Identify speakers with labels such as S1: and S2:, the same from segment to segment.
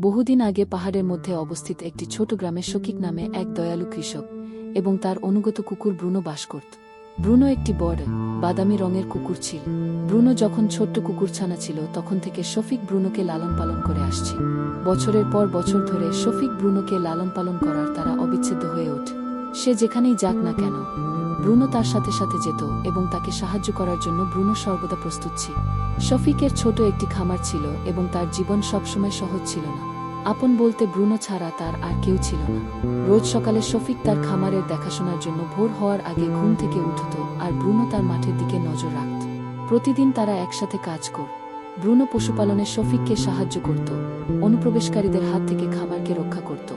S1: বহুদিন আগে পাহাড়ের মধ্যে অবস্থিত একটি ছোট গ্রামে শকিক নামে এক দয়ালু কৃষক এবং তার অনুগত কুকুর ব্রুনো বাস করত। ব্রুনো একটি বড়, বাদামি রঙের কুকুর ছিল। ব্রুনো যখন ছোট্ট কুকুর ছানা ছিল, তখন থেকে শফিক ব্রুনোকে লালন পালন করে আসছে। বছরের পর বছর ধরে শফিক ব্রুনোকে লালন পালন করার তারা অবিচ্ছেদ্য হয়ে ওঠে। সে যেখানেই যাক না কেন, ব্রুনো তার সাথে সাথে যেত এবং তাকে সাহায্য করার জন্য ব্রুনো সর্বদা প্রস্তুত ছিল। শফিকের ছোট একটি খামার ছিল এবং তার জীবন সবসময় সহজ ছিল না। আপন বলতে ব্রুনো ছাড়া তার আর কেউ ছিল না। রোজ সকালে শফিক তার খামারের দেখাশোনার জন্য ভোর হওয়ার আগে ঘুম থেকে উঠত আর ব্রুনো তার মাঠের দিকে নজর রাখত। প্রতিদিন তারা একসাথে কাজ কর ব্রুনো পশুপালনে শফিককে সাহায্য করত, অনুপ্রবেশকারীদের হাত থেকে খামারকে রক্ষা করত।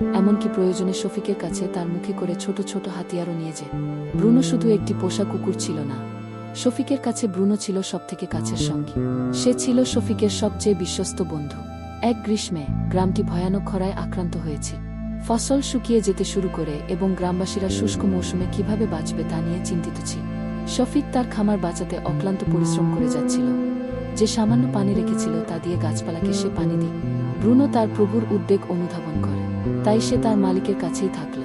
S1: এমনকি প্রয়োজনে শফিকের কাছে তার মুখে করে ছোট ছোট হাতিয়ারও নিয়ে যায় ব্রুনো শুধু একটি পোষা কুকুর ছিল না। শফিকের কাছে ব্রুনো ছিল সবথেকে কাছের সঙ্গী। সে ছিল শফিকের সবচেয়ে বিশ্বস্ত বন্ধু। এক গ্রীষ্মে গ্রামটি ভয়ানক খরায় আক্রান্ত হয়েছে। ফসল শুকিয়ে যেতে শুরু করে এবং গ্রামবাসীরা শুষ্ক মৌসুমে কীভাবে বাঁচবে তা নিয়ে চিন্তিত ছিল। শফিক তার খামার বাঁচাতে অক্লান্ত পরিশ্রম করে যাচ্ছিল। যে সামান্য পানি রেখেছিল তা দিয়ে গাছপালাকে সে পানি দিত ব্রুনো তার প্রভুর উদ্বেগ অনুধাবন করে। তাই সে তার মালিকের কাছেই থাকল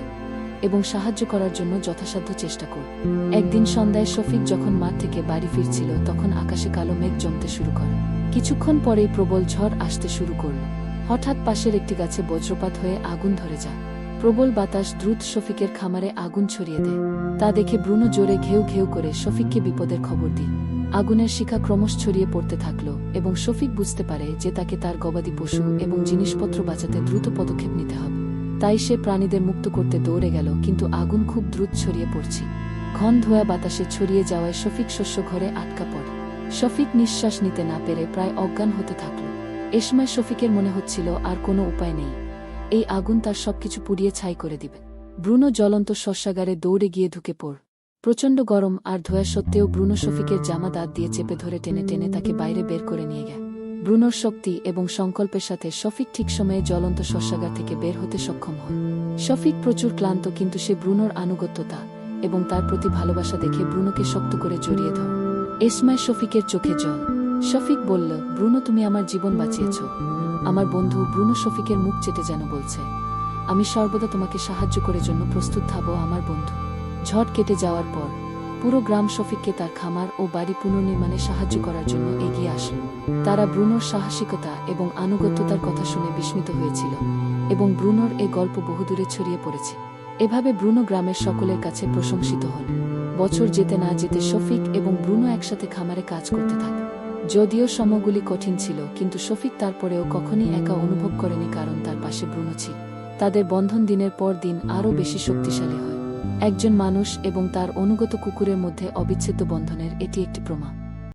S1: এবং সাহায্য করার জন্য যথাসাধ্য চেষ্টা করল। একদিন সন্ধ্যায় শফিক যখন মাঠ থেকে বাড়ি ফিরছিল, তখন আকাশে কালো মেঘ জমতে শুরু করে। কিছুক্ষণ পরেই প্রবল ঝড় আসতে শুরু করল। হঠাৎ পাশের একটি গাছে বজ্রপাত হয়ে আগুন ধরে যায়। প্রবল বাতাস দ্রুত শফিকের খামারে আগুন ছড়িয়ে দেয়। তা দেখে ব্রুনো জোরে ঘেউ ঘেউ করে শফিককে বিপদের খবর দিল। আগুনের শিখা ক্রমশ ছড়িয়ে পড়তে থাকল এবং শফিক বুঝতে পারে যে তাকে তার গবাদি পশু এবং জিনিসপত্র বাঁচাতে দ্রুত পদক্ষেপ নিতে হবে। তাই সে প্রাণীদের মুক্ত করতে দৌড়ে গেল, কিন্তু আগুন খুব দ্রুত ছড়িয়ে পড়ছে। ঘন ধোয়া বাতাসে ছড়িয়ে যাওয়ায় শফিক শস্য ঘরে আটকা পড়ে। শফিক নিঃশ্বাস নিতে না পেরে প্রায় অজ্ঞান হতে থাকল। এ সময় শফিকের মনে হচ্ছিল, আর কোনো উপায় নেই। এই আগুন তার সবকিছু পুড়িয়ে ছাই করে দিবে। ব্রুনো জ্বলন্ত শস্যাগারে দৌড়ে গিয়ে ঢুকে পড় প্রচণ্ড গরম আর ধোয়া সত্ত্বেও ব্রুনো শফিকের জামা দাঁত দিয়ে চেপে ধরে টেনে টেনে তাকে বাইরে বের করে নিয়ে গেল। ব্রুনোর শক্তি এবং সংকল্পের সাথে শফিক ঠিক সময়ে জ্বলন্ত শস্যাগার থেকে বের হতে সক্ষম হন শফিক প্রচুর ক্লান্ত কিন্তু সে ব্রুনোর আনুগত্যতা এবং তার প্রতি ভালোবাসা দেখে ব্রুনোকে শক্ত করে জড়িয়ে ধর। এসময় শফিকের চোখে জল। শফিক বলল, ব্রুনো, তুমি আমার জীবন বাঁচিয়েছ। আমার বন্ধু ব্রুনো শফিকের মুখ চেটে যেন বলছে, আমি সর্বদা তোমাকে সাহায্য করে জন্য প্রস্তুত থাকব আমার বন্ধু। ঝড় কেটে যাওয়ার পর পুরো গ্রাম শফিককে তার খামার ও বাড়ি পুনর্নির্মাণে সাহায্য করার জন্য এগিয়ে আসল তারা ব্রুনোর সাহসিকতা এবং আনুগত্যতার কথা শুনে বিস্মিত হয়েছিল এবং ব্রুনোর এ গল্প বহুদূরে ছড়িয়ে পড়েছে। এভাবে ব্রুনো গ্রামের সকলের কাছে প্রশংসিত হল বছর যেতে না যেতে শফিক এবং ব্রুনো একসাথে খামারে কাজ করতে থাকে। যদিও সময়গুলি কঠিন ছিল, কিন্তু শফিক তারপরেও কখনই একা অনুভব করেনি কারণ তার পাশে ব্রুনো ছিল। তাদের বন্ধন দিনের পর দিন আরও বেশি শক্তিশালী হয়। একজন মানুষ এবং তার অনুগত কুকুরের মধ্যে অবিচ্ছেদ্য বন্ধনের এটি একটি প্রমাণ।